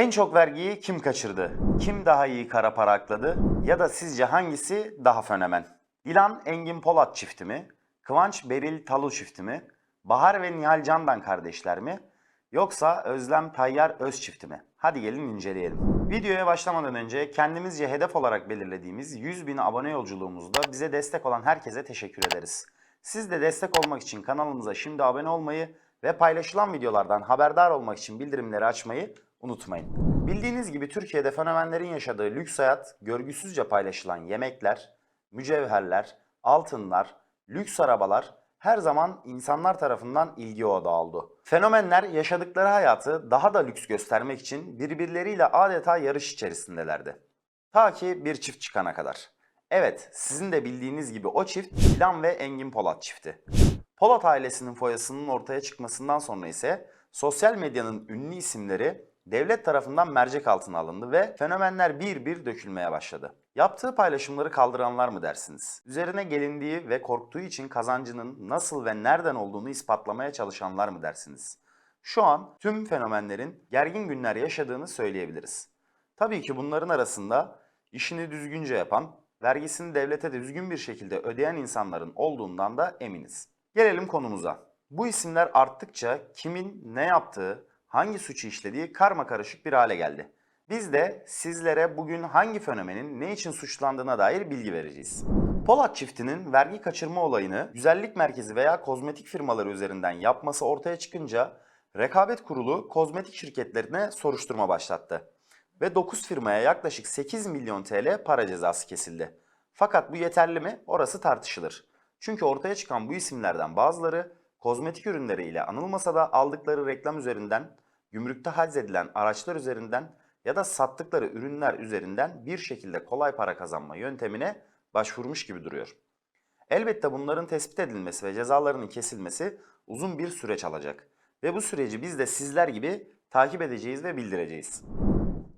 En çok vergiyi kim kaçırdı? Kim daha iyi kara para akladı? Ya da sizce hangisi daha fenomen? Dilan Engin Polat çifti mi? Kıvanç Beril Talu çifti mi? Bahar ve Nihal Candan kardeşler mi? Yoksa Özlem Tayyar Öz çifti mi? Hadi gelin inceleyelim. Videoya başlamadan önce kendimizce hedef olarak belirlediğimiz 100 bin abone yolculuğumuzda bize destek olan herkese teşekkür ederiz. Siz de destek olmak için kanalımıza şimdi abone olmayı ve paylaşılan videolardan haberdar olmak için bildirimleri açmayı unutmayın. Bildiğiniz gibi Türkiye'de fenomenlerin yaşadığı lüks hayat, görgüsüzce paylaşılan yemekler, mücevherler, altınlar, lüks arabalar her zaman insanlar tarafından ilgi odağı oldu. Fenomenler yaşadıkları hayatı daha da lüks göstermek için birbirleriyle adeta yarış içerisindelerdi. Ta ki bir çift çıkana kadar. Evet, sizin de bildiğiniz gibi o çift Dilan ve Engin Polat çifti. Polat ailesinin foyasının ortaya çıkmasından sonra ise sosyal medyanın ünlü isimleri devlet tarafından mercek altına alındı ve fenomenler bir bir dökülmeye başladı. Yaptığı paylaşımları kaldıranlar mı dersiniz? Üzerine gelindiği ve korktuğu için kazancının nasıl ve nereden olduğunu ispatlamaya çalışanlar mı dersiniz? Şu an tüm fenomenlerin gergin günler yaşadığını söyleyebiliriz. Tabii ki bunların arasında işini düzgünce yapan, vergisini devlete de düzgün bir şekilde ödeyen insanların olduğundan da eminiz. Gelelim konumuza. Bu isimler arttıkça kimin ne yaptığı, hangi suçu işlediği karma karışık bir hale geldi. Biz de sizlere bugün hangi fenomenin ne için suçlandığına dair bilgi vereceğiz. Polat çiftinin vergi kaçırma olayını güzellik merkezi veya kozmetik firmaları üzerinden yapması ortaya çıkınca Rekabet Kurulu kozmetik şirketlerine soruşturma başlattı. Ve 9 firmaya yaklaşık 8 milyon TL para cezası kesildi. Fakat bu yeterli mi? Orası tartışılır. Çünkü ortaya çıkan bu isimlerden bazıları kozmetik ürünleri ile anılmasa da aldıkları reklam üzerinden, gümrükte haczedilen araçlar üzerinden ya da sattıkları ürünler üzerinden bir şekilde kolay para kazanma yöntemine başvurmuş gibi duruyor. Elbette bunların tespit edilmesi ve cezalarının kesilmesi uzun bir süreç alacak. Ve bu süreci biz de sizler gibi takip edeceğiz ve bildireceğiz.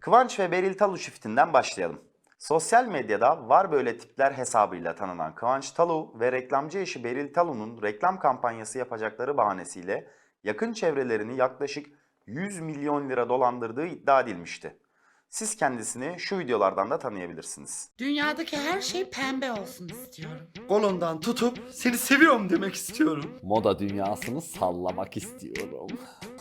Kıvanç ve Beril Talu çiftinden başlayalım. Sosyal medyada var böyle tipler hesabıyla tanınan Kıvanç Talu ve reklamcı eşi Beril Talu'nun reklam kampanyası yapacakları bahanesiyle yakın çevrelerini yaklaşık 100 milyon lira dolandırdığı iddia edilmişti. Siz kendisini şu videolardan da tanıyabilirsiniz. Dünyadaki her şey pembe olsun istiyorum. Kolundan tutup seni seviyorum demek istiyorum. Moda dünyasını sallamak istiyorum.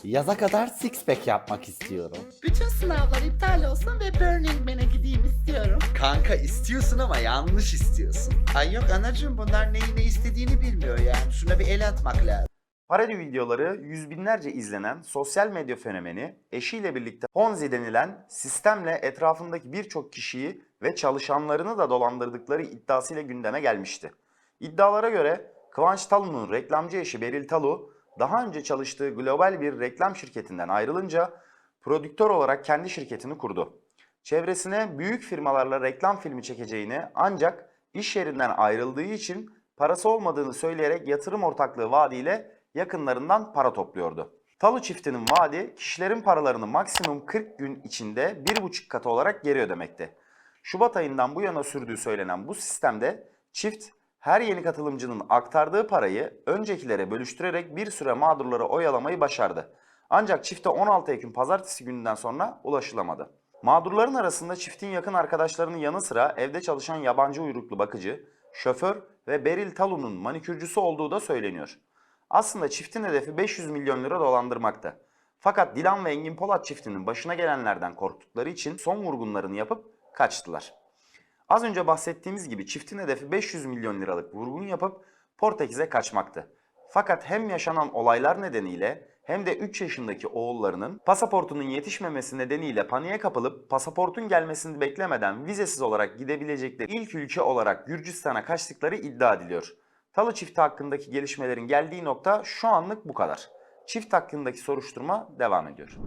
Yaza kadar six pack yapmak istiyorum. Bütün sınavlar iptal olsun ve Burning Man'e gideyim istiyorum. Kanka istiyorsun ama yanlış istiyorsun. Ay yok anacığım bunlar neyi ne istediğini bilmiyor yani. Şuna bir el atmak lazım. Parodi videoları yüz binlerce izlenen sosyal medya fenomeni eşiyle birlikte Ponzi denilen sistemle etrafındaki birçok kişiyi ve çalışanlarını da dolandırdıkları iddiasıyla gündeme gelmişti. İddialara göre Kıvanç Talu'nun reklamcı eşi Beril Talu daha önce çalıştığı global bir reklam şirketinden ayrılınca prodüktör olarak kendi şirketini kurdu. Çevresine büyük firmalarla reklam filmi çekeceğini ancak iş yerinden ayrıldığı için parası olmadığını söyleyerek yatırım ortaklığı vaadiyle yakınlarından para topluyordu. Talu çiftinin vaadi kişilerin paralarını maksimum 40 gün içinde 1,5 katı olarak geri ödemekti. Şubat ayından bu yana sürdüğü söylenen bu sistemde çift her yeni katılımcının aktardığı parayı öncekilere bölüştürerek bir süre mağdurları oyalamayı başardı. Ancak çifte 16 Ekim pazartesi gününden sonra ulaşılamadı. Mağdurların arasında çiftin yakın arkadaşlarının yanı sıra evde çalışan yabancı uyruklu bakıcı, şoför ve Beril Talu'nun manikürcüsü olduğu da söyleniyor. Aslında çiftin hedefi 500 milyon lira dolandırmaktı. Fakat Dilan ve Engin Polat çiftinin başına gelenlerden korktukları için son vurgunlarını yapıp kaçtılar. Az önce bahsettiğimiz gibi çiftin hedefi 500 milyon liralık vurgun yapıp Portekiz'e kaçmaktı. Fakat hem yaşanan olaylar nedeniyle hem de 3 yaşındaki oğullarının pasaportunun yetişmemesi nedeniyle paniğe kapılıp pasaportun gelmesini beklemeden vizesiz olarak gidebilecekleri ilk ülke olarak Gürcistan'a kaçtıkları iddia ediliyor. Talı çifti hakkındaki gelişmelerin geldiği nokta şu anlık bu kadar. Çift hakkındaki soruşturma devam ediyor.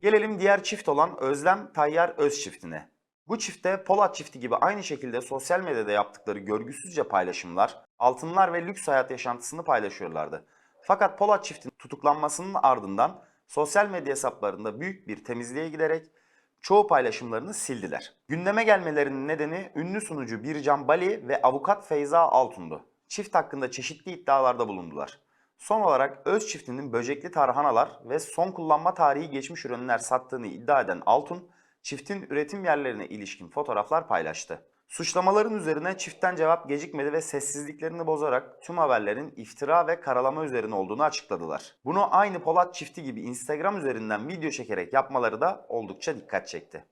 Gelelim diğer çift olan Özlem Tayyar Öz çiftine. Bu çifte Polat çifti gibi aynı şekilde sosyal medyada yaptıkları görgüsüzce paylaşımlar, altınlar ve lüks hayat yaşantısını paylaşıyorlardı. Fakat Polat çiftinin tutuklanmasının ardından sosyal medya hesaplarında büyük bir temizliğe giderek çoğu paylaşımlarını sildiler. Gündeme gelmelerinin nedeni ünlü sunucu Bircan Bali ve avukat Feyza Altun'du. Çift hakkında çeşitli iddialarda bulundular. Son olarak Öz çiftinin böcekli tarhanalar ve son kullanma tarihi geçmiş ürünler sattığını iddia eden Altun, çiftin üretim yerlerine ilişkin fotoğraflar paylaştı. Suçlamaların üzerine çiftten cevap gecikmedi ve sessizliklerini bozarak tüm haberlerin iftira ve karalama üzerine olduğunu açıkladılar. Bunu aynı Polat çifti gibi Instagram üzerinden video çekerek yapmaları da oldukça dikkat çekti.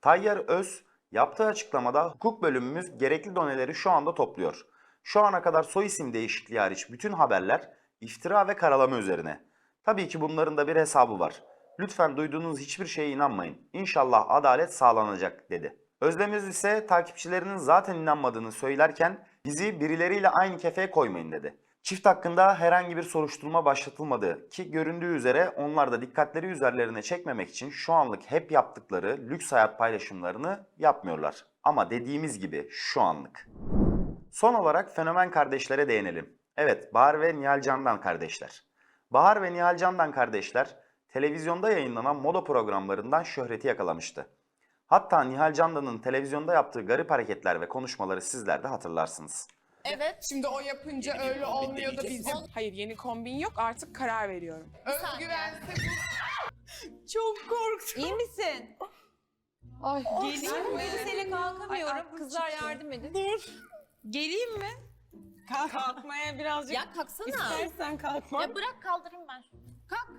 Tayyar Öz yaptığı açıklamada hukuk bölümümüz gerekli doneleri şu anda topluyor. Şu ana kadar soy isim değişikliği hariç bütün haberler iftira ve karalama üzerine. Tabii ki bunların da bir hesabı var. Lütfen duyduğunuz hiçbir şeye inanmayın. İnşallah adalet sağlanacak dedi. Özdemir ise takipçilerinin zaten inanmadığını söylerken bizi birileriyle aynı kefeye koymayın dedi. Çift hakkında herhangi bir soruşturma başlatılmadı ki göründüğü üzere onlar da dikkatleri üzerlerine çekmemek için şu anlık hep yaptıkları lüks hayat paylaşımlarını yapmıyorlar. Ama dediğimiz gibi şu anlık. Son olarak fenomen kardeşlere değinelim. Evet, Bahar ve Nihal Candan kardeşler. Bahar ve Nihal Candan kardeşler televizyonda yayınlanan moda programlarından şöhreti yakalamıştı. Hatta Nihal Candan'ın televizyonda yaptığı garip hareketler ve konuşmaları sizler de hatırlarsınız. Evet. Şimdi o yapınca öyle olmuyor da bizim... Hayır yeni kombin yok artık karar veriyorum. Özgüvensiz. Çok korktum. İyi misin? Ay Geleyim mi? Elbiseyle kalkamıyorum. Ay, Kızlar çıktı. yardım edin. Dur. Geleyim mi? Kalkmaya birazcık Ya kalksana. istersen kalkma. Ya bırak kaldırayım ben. Kalk.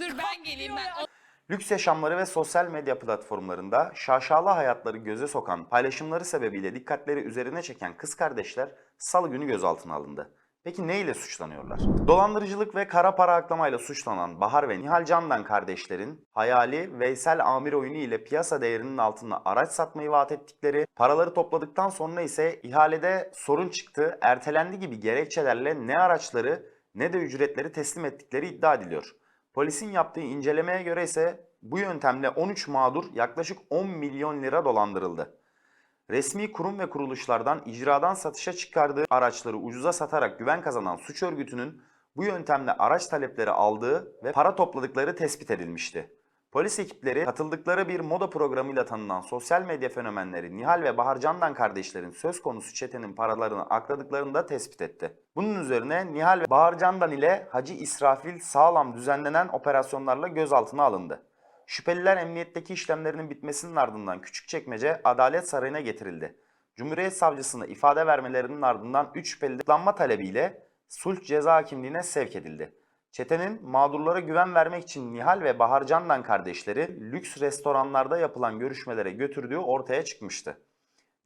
Dur ben geleyim ben. Lüks yaşamları ve sosyal medya platformlarında şaşalı hayatları göze sokan paylaşımları sebebiyle dikkatleri üzerine çeken kız kardeşler salı günü gözaltına alındı. Peki ne ile suçlanıyorlar? Dolandırıcılık ve kara para aklamayla suçlanan Bahar ve Nihal Candan kardeşlerin hayali Veysel Amir oyunu ile piyasa değerinin altında araç satmayı vaat ettikleri, paraları topladıktan sonra ise ihalede sorun çıktı, ertelendi gibi gerekçelerle ne araçları ne de ücretleri teslim ettikleri iddia ediliyor. Polisin yaptığı incelemeye göre ise bu yöntemle 13 mağdur yaklaşık 10 milyon lira dolandırıldı. Resmi kurum ve kuruluşlardan icradan satışa çıkardığı araçları ucuza satarak güven kazanan suç örgütünün bu yöntemle araç talepleri aldığı ve para topladıkları tespit edilmişti. Polis ekipleri katıldıkları bir moda programıyla tanınan sosyal medya fenomenleri Nihal ve Bahar Candan kardeşlerin söz konusu çetenin paralarını akladıklarını da tespit etti. Bunun üzerine Nihal ve Bahar Candan ile Hacı İsrafil sağlam düzenlenen operasyonlarla gözaltına alındı. Şüpheliler emniyetteki işlemlerinin bitmesinin ardından Küçükçekmece Adalet Sarayı'na getirildi. Cumhuriyet Savcısına ifade vermelerinin ardından 3 şüpheli tutuklanma talebiyle sulh ceza hakimliğine sevk edildi. Çetenin mağdurlara güven vermek için Nihal ve Bahar Candan kardeşleri lüks restoranlarda yapılan görüşmelere götürdüğü ortaya çıkmıştı.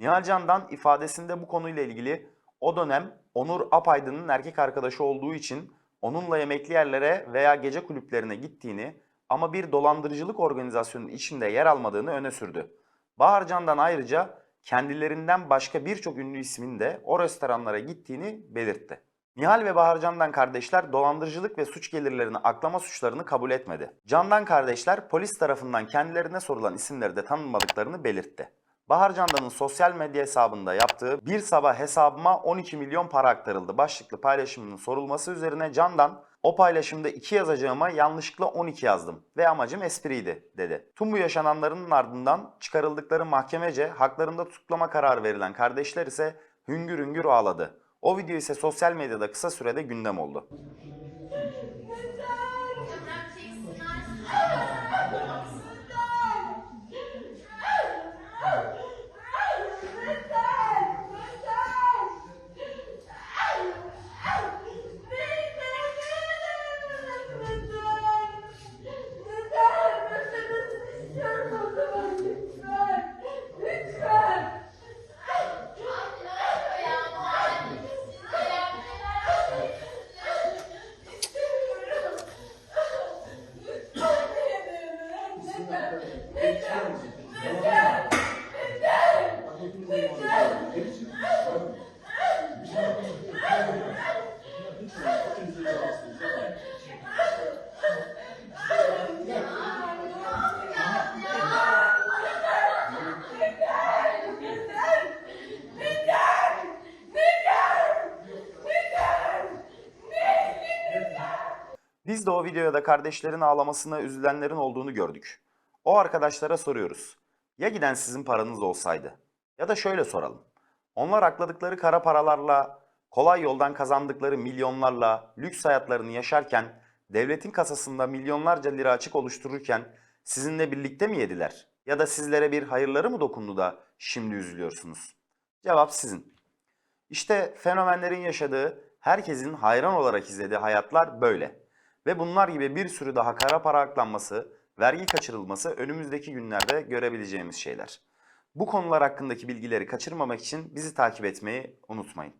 Nihal Candan ifadesinde bu konuyla ilgili o dönem Onur Apaydın'ın erkek arkadaşı olduğu için onunla yemekli yerlere veya gece kulüplerine gittiğini ama bir dolandırıcılık organizasyonunun içinde yer almadığını öne sürdü. Bahar Candan ayrıca kendilerinden başka birçok ünlü ismin de o restoranlara gittiğini belirtti. Nihal ve Bahar Candan kardeşler dolandırıcılık ve suç gelirlerini aklama suçlarını kabul etmedi. Candan kardeşler polis tarafından kendilerine sorulan isimleri de tanınmadıklarını belirtti. Bahar Candan'ın sosyal medya hesabında yaptığı bir sabah hesabıma 12 milyon para aktarıldı başlıklı paylaşımının sorulması üzerine Candan o paylaşımda 2 yazacağıma yanlışlıkla 12 yazdım ve amacım espriydi dedi. Tüm bu yaşananların ardından çıkarıldıkları mahkemece haklarında tutuklama kararı verilen kardeşler ise hüngür hüngür ağladı. O video ise sosyal medyada kısa sürede gündem oldu. Biz de o videoya da kardeşlerin ağlamasına üzülenlerin olduğunu gördük. O arkadaşlara soruyoruz. Ya giden sizin paranız olsaydı? Ya da şöyle soralım. Onlar akladıkları kara paralarla kolay yoldan kazandıkları milyonlarla lüks hayatlarını yaşarken, devletin kasasında milyonlarca lira açık oluştururken sizinle birlikte mi yediler? Ya da sizlere bir hayırları mı dokundu da şimdi üzülüyorsunuz? Cevap sizin. İşte fenomenlerin yaşadığı, herkesin hayran olarak izlediği hayatlar böyle. Ve bunlar gibi bir sürü daha kara para aklanması, vergi kaçırılması önümüzdeki günlerde görebileceğimiz şeyler. Bu konular hakkındaki bilgileri kaçırmamak için bizi takip etmeyi unutmayın.